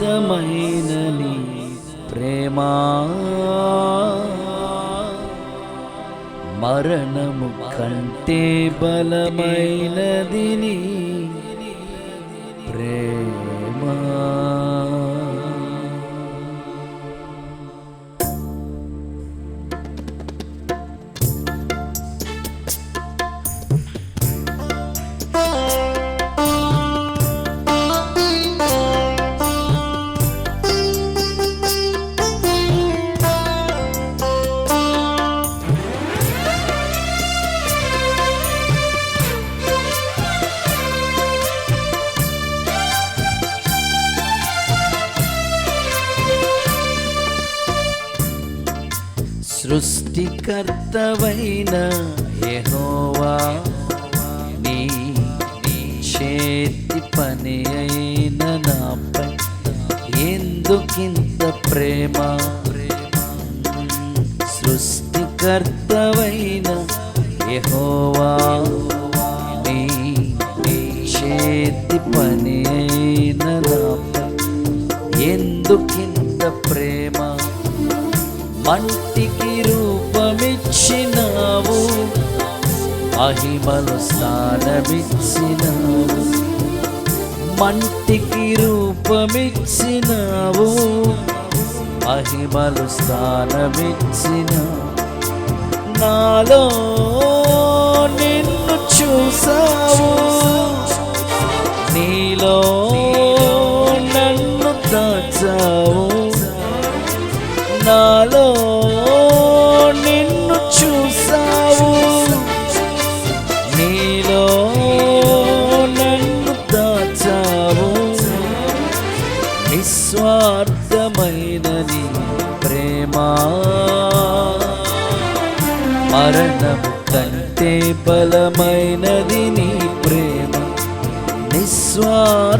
నిస్వార్థమైన నీ ప్రేమా. మరణము కంటే బలమైనది నీ ప్రేమ. సృష్టికర్తవైన యెహోవా నీ చేతి పని అయిన నాపై ఎందుకింత ప్రేమ? సృష్టికర్తవైన యెహోవా నీ చేతి పని అయిన నాపై ఎందుకింత ప్రేమ? మంట మహిమలు స్థానమిచ్చినావు మంటికి రూపమిచ్చినావు. మహిమలు స్థానమిచ్చిన నాలో నిన్ను చూసావు. నీలో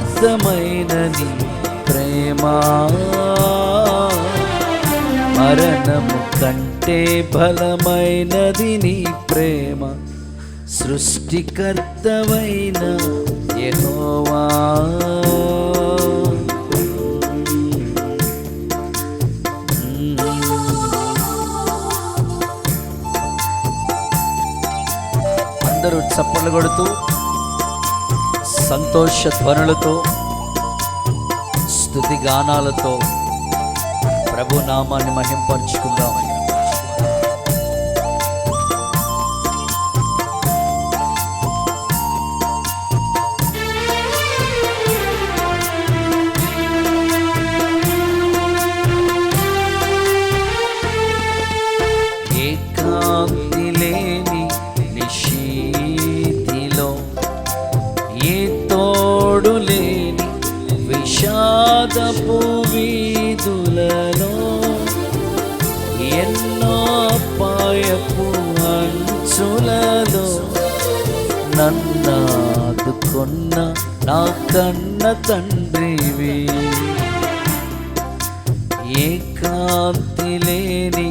నిస్వార్థమైన నీ మరణము కంటే బలమైనది నీ ప్రేమ. సృష్టికర్తవైన యహోవా. అందరూ చప్పట్లు కొడుతూ సంతోష ధ్వనులతో స్థుతి గానాలతో ప్రభు నామాన్ని మహింపరుచుకుందాం. ఏకాంతి లేని నన్నాదుకున్న నా కన్న తండ్రివి. ఏకాంతి లేని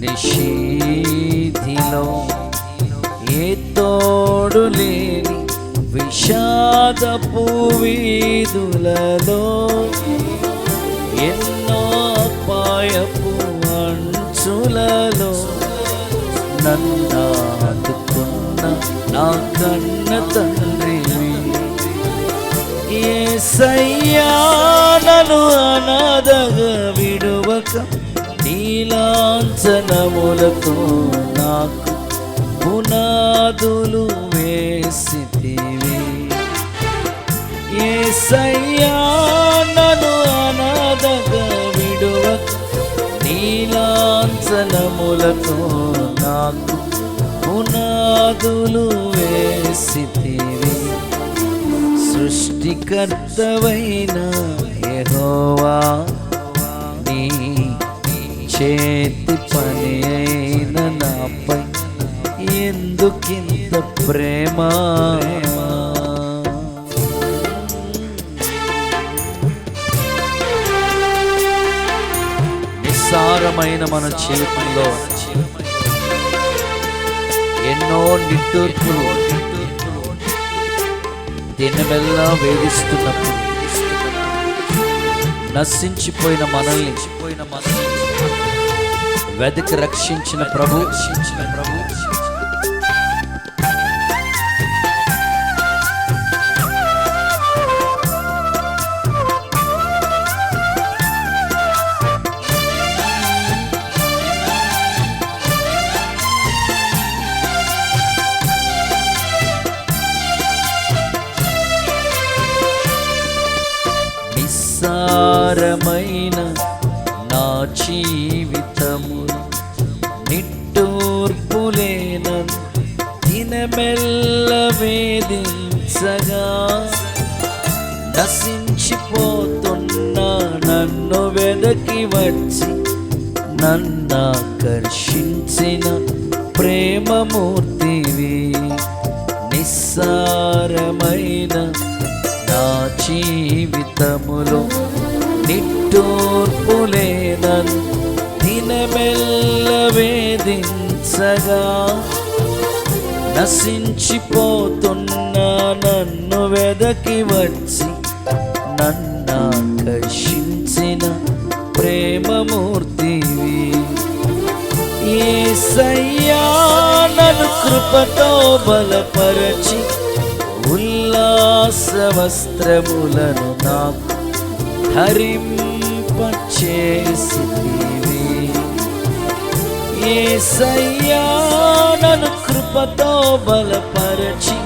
నిషీధిలో ఏ తోడు లేని విషాదపు వీధులలో ఎన్నో పాయపు అంచులలో నా కన్న తండ్రివి ఏసయ్యానను అనాథగా విడువక నీలాంచనములతో నాకు పునాదులు వేసితివి. ఏ ఏసయ్యానను అనాథగా విడువక నీలాంచనములతో నాకు పునాదులు వేసితివి. సృష్టికర్తవైన యెహోవా నీ చేతి పని అయిన నాపై ఎందుకింత ప్రేమ? నిస్సారమైన మన జీవితంలో ఎన్నో నిట్టూర్పులు దినమెల్లా వేధిస్తున్నప్పుడు నశించిపోయిన మనల్ని వెతికి రక్షించిన ప్రభు. రక్షించిన ప్రభు. మెల్ల వేధించగా నశించిపోతున్నా నన్ను వెదకి వచ్చి నన్నాకర్షించిన ప్రేమమూర్తివి. నిస్సారమైన నా జీవితములో నిట్టూర్పులేనన్ దినమెల్ల వేధించగా నశించిపోతున్నా నన్ను వెదకి వచ్చి నన్నాకర్షించిన ప్రేమమూర్తివి. ఏసయ్యా నన్ను కృపతో బలపరచి ఉల్లాస వస్త్రములను నాకు ధరింపచేసితివి ఏసయ్యా నన్ను కృపతో బలపరచి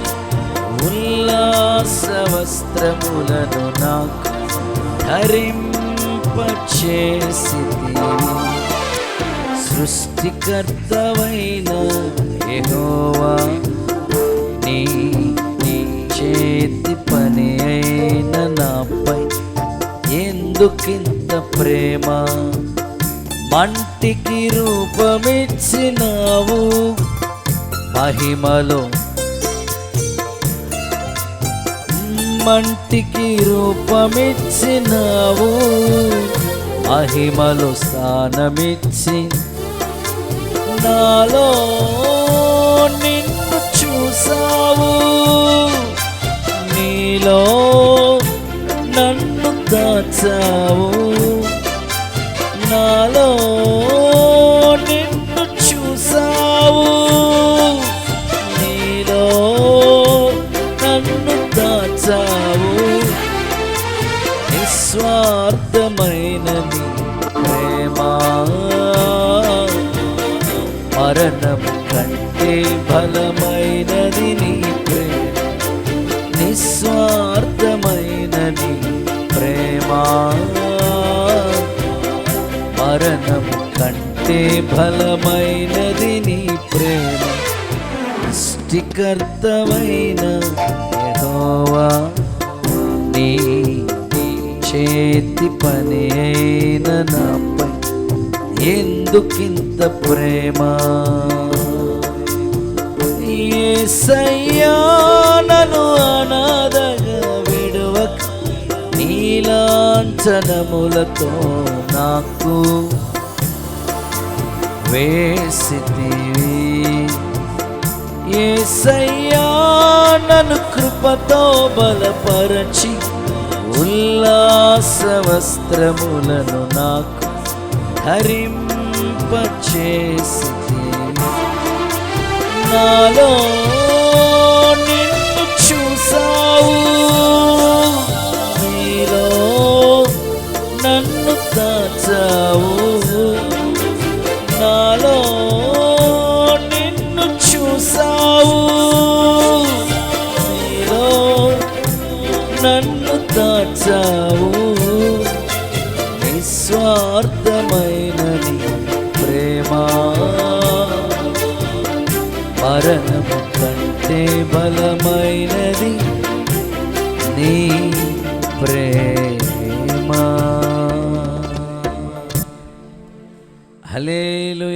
ఉల్లాస వస్త్రములను నాకు ధరింపచేసి సృష్టికర్తవైన ఎహోవా నీ నీ చేతి పని అయిన నాపై ఎందుకింత ప్రేమ? మంటికి రూపమిచ్చినావు మహిమలో. మంటికి రూపమిచ్చినావు మహిమలో స్థానమిచ్చి నాలో నిన్ను చూసావు. నీలో నన్ను దాచావు. నిస్వార్థమైనది ప్రేమా. మరణము కంటే బలమైనది నీ ప్రేమ. నిస్వార్థమైనది ప్రేమా. ప్రేమ మరణము కంటే బలమైనది నీ ప్రేమ. సృష్టికర్తమైన నీ చేతి పని అయిన నాపై ఎందుకింత ప్రేమ? ఏసయ్యా అనాథగా విడవక నీలాంఛనములతో నాకు వేసితివి. ఏసయ్యా నన్ను కృపతో బలపరచి ఉల్లాస వస్త్రములను నాకు ధరింపచేసి నాలో నిన్ను చూసావు. నిస్వార్థమైన ప్రేమ. మరణం కంటే బలమైనది నీ ప్రేమ. హలేలుయ